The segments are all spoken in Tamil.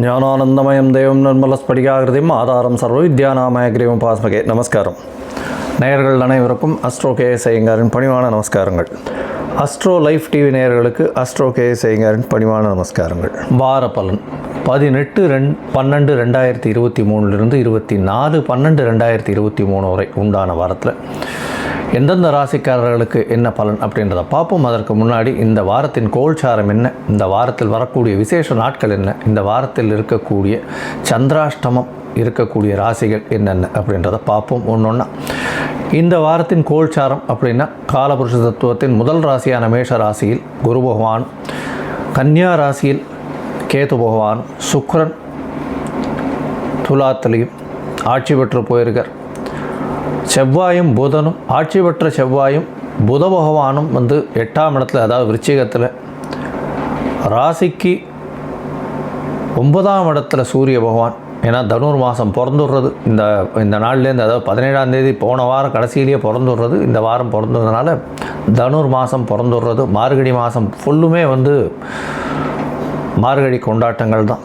ஞானானந்தமயம் தேவம் நிர்மலஸ்படிகாகிருதியும் ஆதாரம் சர்வ வித்யாநாமயகிரியும் பாஸ்மகே. நமஸ்காரம். நேயர்கள் அனைவருக்கும் அஸ்ட்ரோ கே ஐயங்காரின் பணிவான நமஸ்காரங்கள். அஸ்ட்ரோ லைஃப் டிவி நேயர்களுக்கு அஸ்ட்ரோ கே ஐயங்காரின் பணிவான நமஸ்காரங்கள். வார பலன். பதினெட்டு ரெண் பன்னெண்டு ரெண்டாயிரத்தி இருபத்தி மூணுலேருந்து இருபத்தி நாலு பன்னெண்டு ரெண்டாயிரத்தி இருபத்தி மூணு வரை உண்டான வாரத்தில் எந்தெந்த ராசிக்காரர்களுக்கு என்ன பலன் அப்படின்றத பார்ப்போம். அதற்கு முன்னாடி இந்த வாரத்தின் கோல்சாரம் என்ன? இந்த வாரத்தில் வரக்கூடிய விசேஷ நாட்கள் என்ன? இந்த வாரத்தில் இருக்கக்கூடிய சந்திராஷ்டமம் இருக்கக்கூடிய ராசிகள் என்னென்ன அப்படின்றத பார்ப்போம். ஒன்று ஒன்றா இந்த வாரத்தின் கோல்சாரம் அப்படின்னா காலபுருஷ தத்துவத்தின் முதல் ராசியான மேஷ ராசியில் குரு பகவான் கன்னியா ராசியில் கேது பகவான் சுக்ரன் துலாத்திலையும் ஆட்சி பெற்று போயிருக்கார். செவ்வாயும் புதனும் ஆட்சி பெற்ற செவ்வாயும் புத பகவானும் வந்து எட்டாம் இடத்துல அதாவது விருச்சிகத்தில். ராசிக்கு ஒன்பதாம் இடத்துல சூரிய பகவான். ஏன்னா தனுர் மாதம் பிறந்துடுறது. இந்த இந்த நாள்லேருந்து அதாவது பதினேழாம் தேதி போன வாரம் கடைசியிலேயே பிறந்துடுறது. இந்த வாரம் பிறந்ததுனால தனுர் மாதம் பிறந்துடுறது. மார்கழி மாதம் ஃபுல்லுமே வந்து மார்கழி கொண்டாட்டங்கள் தான்.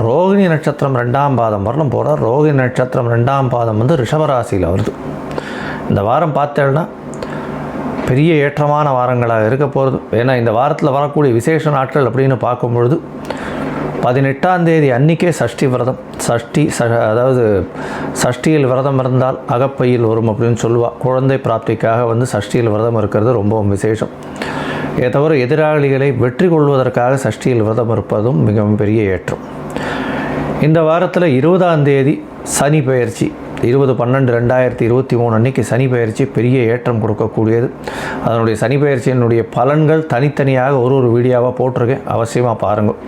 ரோகிணி நட்சத்திரம் ரெண்டாம் பாதம் வரலும் போகிறார் ரோகிணி நட்சத்திரம் ரெண்டாம் பாதம் வந்து ரிஷபராசியில் வருது. இந்த வாரம் பார்த்தேன்னா பெரிய ஏற்றமான வாரங்களாக இருக்க போகிறது ஏன்னா இந்த வாரத்தில் வரக்கூடிய விசேஷ நாட்கள் அப்படின்னு பார்க்கும்பொழுது பதினெட்டாம் தேதி அன்னிக்கே சஷ்டி விரதம். சஷ்டி ச அதாவது சஷ்டியில் விரதம் இருந்தால் அகப்பையில் வரும் அப்படின்னு சொல்லுவாள் குழந்தை பிராப்திக்காக வந்து சஷ்டியில் விரதம் இருக்கிறது ரொம்பவும் விசேஷம். தவிர எதிராளிகளை வெற்றி கொள்வதற்காக சஷ்டியில் விரதம் இருப்பதும் மிகவும் பெரிய ஏற்றம். இந்த வாரத்தில் இருபதாம் தேதி சனி பயிற்சி இருபது பன்னெண்டு ரெண்டாயிரத்தி இருபத்தி மூணு அன்னைக்கு சனி பயிற்சி பெரிய ஏற்றம் கொடுக்கக்கூடியது. அதனுடைய சனி பயிற்சியினுடைய பலன்கள் தனித்தனியாக ஒரு ஒரு வீடியோவாக போட்டிருக்கேன். அவசியமாக பாருங்கள்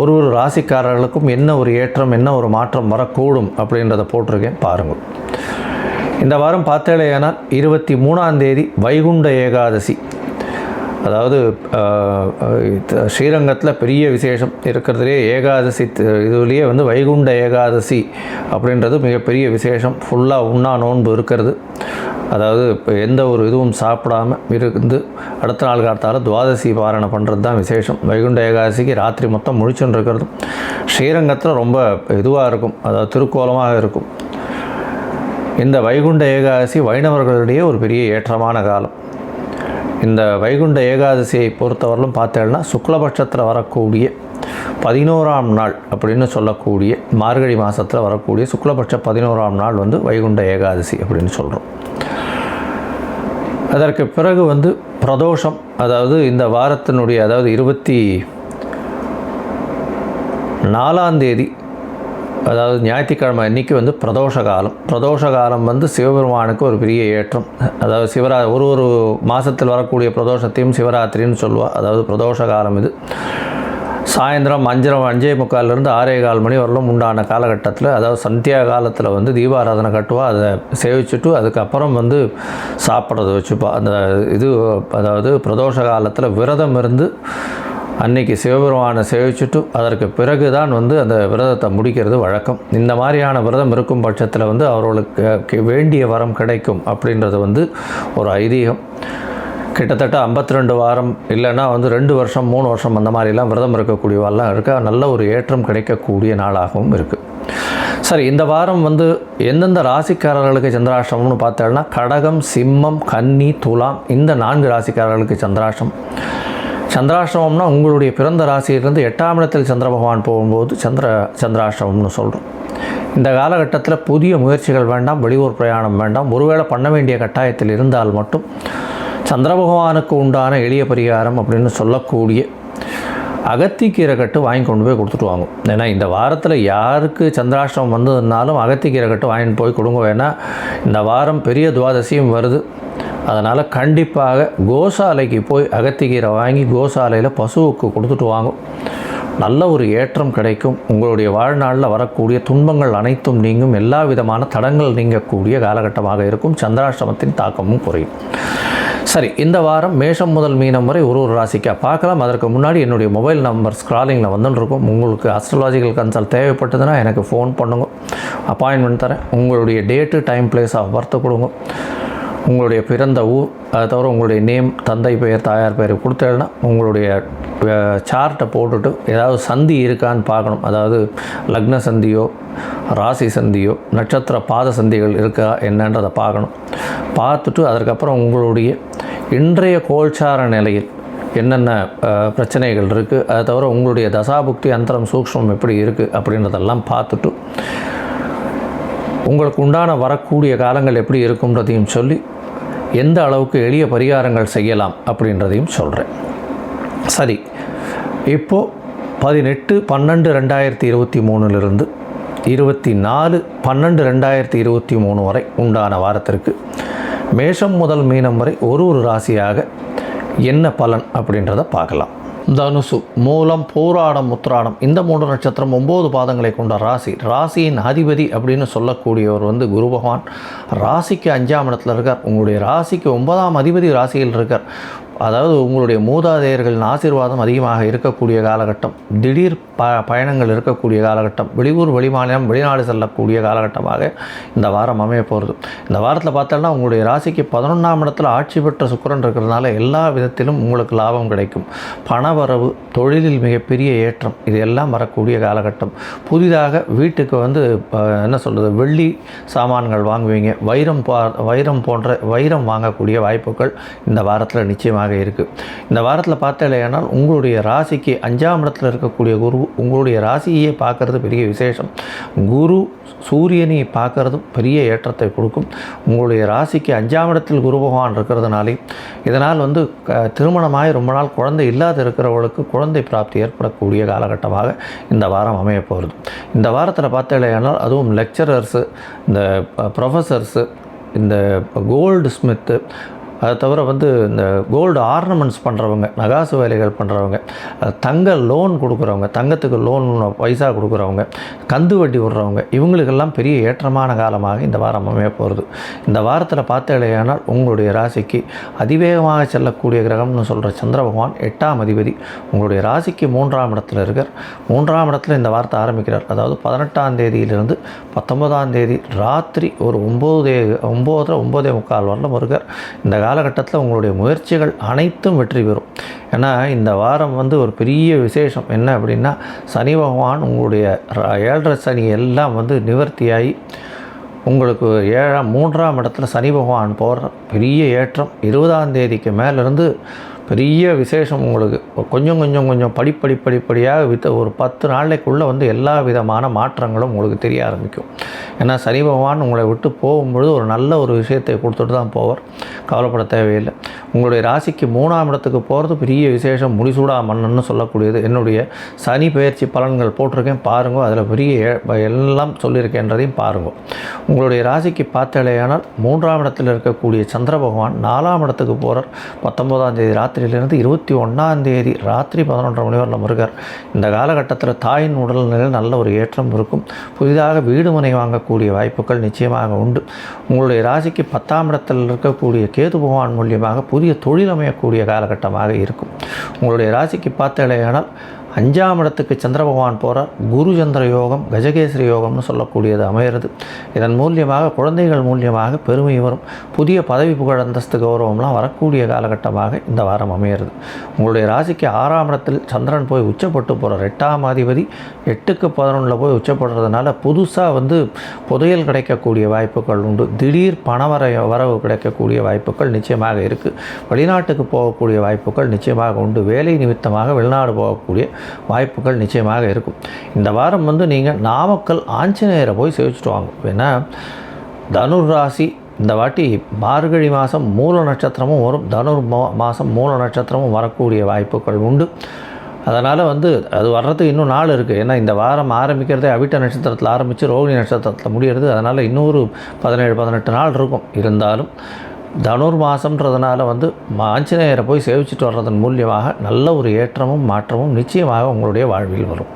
ஒரு ஒரு ராசிக்காரர்களுக்கும் என்ன ஒரு ஏற்றம் என்ன ஒரு மாற்றம் வரக்கூடும் அப்படின்றத போட்டிருக்கேன். பாருங்கள் இந்த வாரம் பார்த்தேலையானால் இருபத்தி மூணாம் தேதி வைகுண்ட ஏகாதசி அதாவது ஸ்ரீரங்கத்தில் பெரிய விசேஷம் இருக்கிறதுலே ஏகாதசி த- இதுலேயே வந்து வைகுண்ட ஏகாதசி அப்படின்றது மிகப்பெரிய விசேஷம். ஃபுல்லாக உண்ணா நோன்பு இருக்கிறது. அதாவது இப்போ எந்த ஒரு இதுவும் சாப்பிடாம இருந்து அடுத்த நாள் காலத்தால் துவாதசி பாரணை பண்ணுறது தான் விசேஷம். வைகுண்ட ஏகாதசிக்கு ராத்திரி மொத்தம் முழிச்சுன்னு ஸ்ரீரங்கத்தில் ரொம்ப இதுவாக இருக்கும். அதாவது திருக்கோலமாக இருக்கும். இந்த வைகுண்ட ஏகாதசி வைணவர்களிடையே ஒரு பெரிய ஏற்றமான காலம். இந்த வைகுண்ட ஏகாதசியை பொறுத்தவரையிலும் பார்த்தேன்னா சுக்லபட்சத்தில் வரக்கூடிய பதினோராம் நாள் அப்படின்னு சொல்லக்கூடிய மார்கழி மாதத்தில் வரக்கூடிய சுக்லபட்ச பதினோராம் நாள் வந்து வைகுண்ட ஏகாதசி அப்படின்னு சொல்கிறோம் அதற்கு பிறகு வந்து பிரதோஷம் அதாவது இந்த வாரத்தினுடைய அதாவது இருபத்தி நாலாம் தேதி அதாவது ஞாயிற்றுக்கிழமை அன்றைக்கி வந்து பிரதோஷ காலம் பிரதோஷ காலம் வந்து சிவபெருமானுக்கு ஒரு பெரிய ஏற்றம். அதாவது சிவரா ஒரு ஒரு மாதத்தில் வரக்கூடிய பிரதோஷத்தையும் சிவராத்திரின்னு சொல்லுவாள் அதாவது பிரதோஷ காலம் இது. சாயந்தரம் அஞ்சரை அஞ்சே முக்கால்லேருந்து ஆறே கால் மணி வரலும் உண்டான காலகட்டத்தில் அதாவது சந்தியா காலத்தில் வந்து தீபாராதனை கட்டுவா அதை சேவிச்சுட்டு அதுக்கப்புறம் வந்து சாப்பிட்றத வச்சுப்பா. அந்த இது அதாவது பிரதோஷ காலத்தில் விரதம் இருந்து அன்னைக்கு சிவபெருமானை சேவிச்சுட்டு அதற்கு பிறகு தான் வந்து அந்த விரதத்தை முடிக்கிறது வழக்கம். இந்த மாதிரியான விரதம் இருக்கும் பட்சத்தில் வந்து அவர்களுக்கு வேண்டிய வரம் கிடைக்கும் அப்படின்றது வந்து ஒரு ஐதீகம். கிட்டத்தட்ட 52 வாரம் இல்லைன்னா வந்து ரெண்டு வருஷம் மூணு வருஷம் அந்த மாதிரிலாம் விரதம் இருக்கக்கூடியவெல்லாம் இருக்கா? நல்ல ஒரு ஏற்றம் கிடைக்கக்கூடிய நாளாகவும் இருக்குது சரி இந்த வாரம் வந்து எந்தெந்த ராசிக்காரர்களுக்கு சந்திராஷ்டமம்னு பார்த்தோம்னா கடகம் சிம்மம் கன்னி துலாம் இந்த நான்கு ராசிக்காரர்களுக்கு சந்திராஷ்டம். சந்திராஷ்டமம்னா உங்களுடைய பிறந்த ராசியிலிருந்து எட்டாம் இடத்தில் சந்திர பகவான் போகும்போது சந்திர சந்திராஷ்டமம்னு சொல்கிறோம் இந்த காலகட்டத்தில் புதிய முயற்சிகள் வேண்டாம் வெளியூர் பிரயாணம் வேண்டாம். ஒருவேளை பண்ண வேண்டிய கட்டாயத்தில் இருந்தால் மட்டும் சந்திர பகவானுக்கு உண்டான எளிய பரிகாரம் அப்படின்னு சொல்லக்கூடிய அகத்திக்கீரை கட்டு வாங்கி கொண்டு போய் கொடுத்துட்டு வாங்க. ஏன்னா இந்த வாரத்தில் யாருக்கு சந்திராஷ்டமம் வந்ததுனாலும் அகத்திக்கீரை கட்டு வாங்கிட்டு போய் கொடுங்க. வேணா இந்த வாரம் பெரிய துவாதசியும் வருது. அதனால் கண்டிப்பாக கோசாலைக்கு போய் அகத்திக்கீரை வாங்கி கோசாலையில் பசுவுக்கு கொடுத்துட்டு வாங்கும் நல்ல ஒரு ஏற்றம் கிடைக்கும். உங்களுடைய வாழ்நாளில் வரக்கூடிய துன்பங்கள் அனைத்தும் நீங்கும். எல்லா விதமான தடங்கள் நீங்கக்கூடிய காலகட்டமாக இருக்கும். சந்திராஷ்டமத்தின் தாக்கமும் குறையும். சரி இந்த வாரம் மேஷம் முதல் மீனம் வரை ஒரு ஒரு ராசிக்காக பார்க்கலாம். அதற்கு முன்னாடி என்னுடைய மொபைல் நம்பர் ஸ்க்ராலிங்கில் வந்துட்டுருக்கும் உங்களுக்கு அஸ்ட்ராலாஜிக்கல் கன்சல்ட் தேவைப்பட்டதுன்னா எனக்கு ஃபோன் பண்ணுங்க. அப்பாயின்மெண்ட் தரேன். உங்களுடைய date time place of birth கொடுங்க. உங்களுடைய பிறந்த ஊர் அதை தவிர உங்களுடைய நேம் தந்தை பெயர் தாயார் பெயர் கொடுத்தேன்னா உங்களுடைய சார்ட்டை போட்டுட்டு ஏதாவது சந்தி இருக்கான்னு பார்க்கணும். அதாவது லக்ன சந்தியோ ராசி சந்தியோ நட்சத்திர பாத சந்திகள் இருக்கா என்னன்றதை பார்க்கணும். பார்த்துட்டு அதற்கப்புறம் உங்களுடைய இன்றைய கோல்சார நிலையில் என்னென்ன பிரச்சனைகள் இருக்குது அதை தவிர உங்களுடைய தசாபுக்தி அந்தரம் சூக்ஷ்மம் எப்படி இருக்குது அப்படின்றதெல்லாம் பார்த்துட்டு உங்களுக்கு உண்டான வரக்கூடிய காலங்கள் எப்படி இருக்கும்ன்றதையும் சொல்லி எந்த அளவுக்கு எளிய பரிகாரங்கள் செய்யலாம் அப்படின்றதையும் சொல்கிறேன் சரி இப்போது பதினெட்டு பன்னெண்டு ரெண்டாயிரத்தி இருபத்தி மூணுலேருந்து இருபத்தி நாலு பன்னெண்டு ரெண்டாயிரத்தி இருபத்தி மூணு வரை உண்டான வாரத்திற்கு மேஷம் முதல் மீனம் வரை ஒரு ஒரு ராசியாக என்ன பலன் அப்படின்றத பார்க்கலாம். தனுசு மூலம் போராடம் உத்ராடம் இந்த மூன்று நட்சத்திரம் ஒம்பது பாதங்களை கொண்ட ராசி. ராசியின் அதிபதி அப்படின்னு சொல்லக்கூடியவர் வந்து குரு பகவான். ராசிக்கு அஞ்சாம் இடத்துல இருக்கார். உங்களுடைய ராசிக்கு ஒன்பதாம் அதிபதி ராசியில் இருக்கார். அதாவது உங்களுடைய மூதாதையர்களின் ஆசீர்வாதம் அதிகமாக இருக்கக்கூடிய காலகட்டம் திடீர் ப பயணங்கள் இருக்கக்கூடிய காலகட்டம் வெளியூர் வெளிமாநிலம் வெளிநாடு செல்லக்கூடிய காலகட்டமாக இந்த வாரம் அமைய போகிறது இந்த வாரத்தில் பார்த்தோன்னா உங்களுடைய ராசிக்கு பதினொன்றாம் இடத்தில் ஆட்சி பெற்ற சுக்கிரன் இருக்கிறதுனால எல்லா விதத்திலும் உங்களுக்கு லாபம் கிடைக்கும். பணவரவு தொழிலில் மிகப்பெரிய ஏற்றம் இது எல்லாம் வரக்கூடிய காலகட்டம். புதிதாக வீட்டுக்கு வந்து என்ன சொல்கிறது வெள்ளி சாமான்கள் வாங்குவீங்க. வைரம் பா வைரம் போன்ற வைரம் வாங்கக்கூடிய வாய்ப்புகள் இந்த வாரத்தில் நிச்சயமாக இருக்குது இந்த வாரத்தில் பார்த்தாலேயானால் உங்களுடைய ராசிக்கு அஞ்சாம் இடத்துல இருக்கக்கூடிய குரு உங்களுடைய ராசியையே பார்க்கறது பெரிய விசேஷம். குரு சூரியனை பார்க்கறதும் பெரிய ஏற்றத்தை கொடுக்கும். உங்களுடைய ராசிக்கு அஞ்சாம் இடத்தில் குரு பகவான் இருக்கிறதுனாலே இதனால் வந்து க- திருமணமாகி ரொம்ப நாள் குழந்தை இல்லாத இருக்கிறவர்களுக்கு குழந்தை பிராப்தி ஏற்படக்கூடிய காலகட்டமாக இந்த வாரம் அமைய போகிறது இந்த வாரத்தில் பார்த்தாலேயானால் அதுவும் லெக்சரர்ஸு இந்த ப்ரொஃபஸர்ஸு இந்த கோல்டு ஸ்மித்து அதை தவிர வந்து இந்த கோல்டு ஆர்னமெண்ட்ஸ் பண்ணுறவங்க நகாசு வேலைகள் பண்ணுறவங்க தங்க லோன் கொடுக்குறவங்க தங்கத்துக்கு லோன் பைசா கொடுக்குறவங்க கந்து வட்டி விடுறவங்க இவங்களுக்கெல்லாம் பெரிய ஏற்றமான காலமாக இந்த வாரம் அமைய போகிறது இந்த வாரத்தில் பார்த்தேனால் உங்களுடைய ராசிக்கு அதிவேகமாக செல்லக்கூடிய கிரகம்னு சொல்கிற சந்திர பகவான் எட்டாம் அதிபதி உங்களுடைய ராசிக்கு மூன்றாம் இடத்துல இருக்கார். மூன்றாம் இடத்துல இந்த வாரத்தை ஆரம்பிக்கிறார். அதாவது பதினெட்டாம் தேதியிலிருந்து பத்தொன்பதாம் தேதி ராத்திரி ஒரு ஒம்பது ஒம்போதரை ஒம்போதே முக்கால் வரலும் இருக்கார். இந்த காலகட்டத்தில் உங்களுடைய முயற்சிகள் அனைத்தும் வெற்றி பெறும். ஏன்னா இந்த வாரம் வந்து ஒரு பெரிய விசேஷம். என்ன அப்படின்னா சனி பகவான் உங்களுடைய ஏழரை சனி எல்லாம் வந்து நிவர்த்தியாகி உங்களுக்கு ஏழாம் மூன்றாம் இடத்துல சனி பகவான் போகிற பெரிய ஏற்றம் இருபதாம் தேதிக்கு மேலேருந்து பெரிய விசேஷம் உங்களுக்கு. கொஞ்சம் கொஞ்சம் கொஞ்சம் படிப்படி படிப்படியாக வித்த ஒரு பத்து நாளைக்குள்ளே வந்து எல்லா விதமான மாற்றங்களும் உங்களுக்கு தெரிய ஆரம்பிக்கும். ஏன்னா சனி பகவான் உங்களை விட்டு போகும்பொழுது ஒரு நல்ல ஒரு விஷயத்தை கொடுத்துட்டு தான் போவார். கவலைப்பட தேவையில்லை. உங்களுடைய ராசிக்கு மூணாம் இடத்துக்கு போகிறது பெரிய விசேஷம் முடிசூடா மன்னன்னு சொல்லக்கூடியது. என்னுடைய சனி பெயர்ச்சி பலன்கள் போட்டிருக்கேன் பாருங்க. அதில் பெரிய எல்லாம் சொல்லியிருக்கேன்றதையும் பாருங்க. உங்களுடைய ராசிக்கு பார்த்தாலேயானால் மூன்றாம் இடத்தில் இருக்கக்கூடிய சந்திர பகவான் நாலாம் இடத்துக்கு போகிறார் பத்தொம்போதாம் தேதி ராத்திரியிலிருந்து இருபத்தி ஒன்றாம் தேதி ராத்திரி பதினொன்றரை மணி வரலாம் முருகர் இந்த காலகட்டத்தில் தாயின் உடல்நிலையில் நல்ல ஒரு ஏற்றம் இருக்கும். புதிதாக வீடு மனை வாங்கக்கூடிய வாய்ப்புகள் நிச்சயமாக உண்டு. உங்களுடைய ராசிக்கு பத்தாம் இடத்தில் இருக்கக்கூடிய கேது பகவான் மூலியமாக புதிய தொழில் அமையக்கூடிய காலகட்டமாக இருக்கும். உங்களுடைய ராசிக்கு பார்த்தாலேயானால் அஞ்சாம் இடத்துக்கு சந்திர பகவான் போகிறார் குரு சந்திர யோகம் கஜகேசரி யோகம்னு சொல்லக்கூடியது அமையிறது. இதன் மூலியமாக குழந்தைகள் மூலியமாக பெருமை வரும். புதிய பதவி புகழ் அந்தஸ்து கௌரவம்லாம் வரக்கூடிய காலகட்டமாக இந்த வாரம் அமையிறது. உங்களுடைய ராசிக்கு ஆறாம் இடத்தில் சந்திரன் போய் உச்சப்பட்டு போகிறார் எட்டாம் அதிபதி எட்டுக்கு பதினொன்றில் போய் உச்சப்படுறதுனால புதுசாக வந்து புதையல் கிடைக்கக்கூடிய வாய்ப்புகள் உண்டு. திடீர் பணவர வரவு கிடைக்கக்கூடிய வாய்ப்புகள் நிச்சயமாக இருக்குது வெளிநாட்டுக்கு போகக்கூடிய வாய்ப்புகள் நிச்சயமாக உண்டு. வேலை நிமித்தமாக வெளிநாடு போகக்கூடிய வாய்ப்புகள் நிச்சயமாக இருக்கும். இந்த வாரம் வந்து நீங்கள் நாமக்கல் ஆஞ்சநேயரை போய் சேவிச்சுட்டு வாங்க. ஏன்னா தனுர் ராசி இந்த வாட்டி மார்கழி மாதம் மூல நட்சத்திரமும் வரும். தனுர் மாதம் மூல நட்சத்திரமும் வரக்கூடிய வாய்ப்புகள் உண்டு. அதனால் வந்து அது வர்றதுக்கு இன்னும் நாள் இருக்குது ஏன்னா இந்த வாரம் ஆரம்பிக்கிறதே அவிட்ட நட்சத்திரத்தில் ஆரம்பித்து ரோகிணி நட்சத்திரத்தில் முடிகிறது அதனால் இன்னொரு பதினேழு பதினெட்டு நாள் இருக்கும். இருந்தாலும் தனுர் மாதம்ன்றதுனால வந்து ஆஞ்சநேயரை போய் சேவிச்சுட்டு வர்றதன் மூலியமாக நல்ல ஒரு ஏற்றமும் மாற்றமும் நிச்சயமாக உங்களுடைய வாழ்வில் வரும்.